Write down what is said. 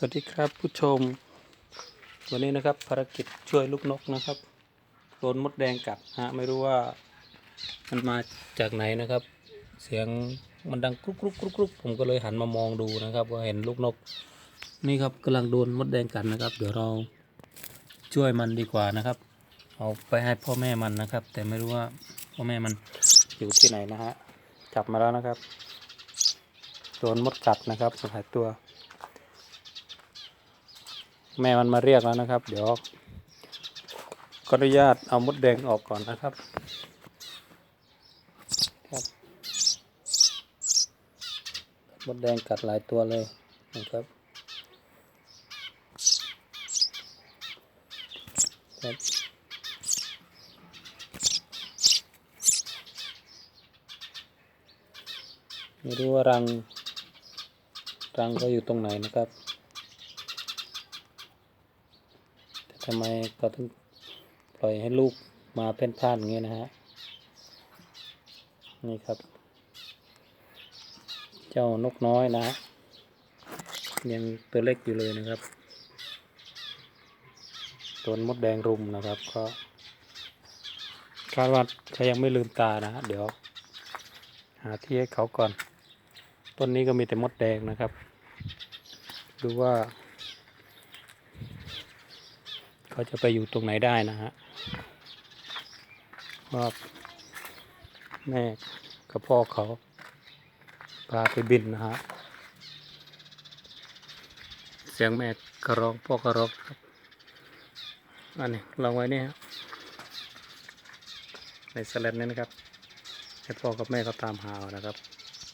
สวัสดีครับผู้ชม วันนี้นะครับภารกิจช่วยลูกนกนะครับโดนมดแดงกัดฮะไม่รู้ว่ามันมาจากไหนนะครับ เสียงมันดังกรุบกรุบกรุบกรุบผมก็เลยหันมามองดูนะครับว่าเห็นลูกนก นี่ครับกำลังโดนมดแดงกัดนะครับ เดี๋ยวเราช่วยมันดีกว่านะครับ เอาไปให้พ่อแม่มันนะครับ แต่ไม่รู้ว่าพ่อแม่มันอยู่ที่ไหนนะฮะจับมาแล้วนะครับโดนมดกัดนะครับหลายตัว แม่มันมาเรียกแล้วนะครับ เดี๋ยวขออนุญาตเอามดแดงออกก่อนนะครับครับมดแดงกัดหลายตัวเลยนะครับครับไม่รู้ว่ารังรังก็อยู่ตรงไหนนะครับ แต่ ทำไมก็ต้องปล่อยให้ลูกมาเพ่นพ่านอย่างเงี้ยนะฮะ นี่ครับ เจ้านกน้อยนะ ยังตัวเล็กอยู่เลยนะครับโดนมดแดงรุมนะครับก็คาดว่าเขายังไม่ลืมตานะเดี๋ยว หาที่ให้เขาก่อน ต้นนี้ก็มีแต่มดแดงนะครับ ดูว่า เขาจะไปอยู่ตรงไหนได้นะฮะว่าแม่กับพ่อเขาพาไปบินนะฮะ เสียงแม่กระร้องพ่อกระร้องครับ อันนี้ลองไว้นี่ฮะในสแลดนี้นะครับให้พ่อกับแม่เขาตามหาเอานะครับ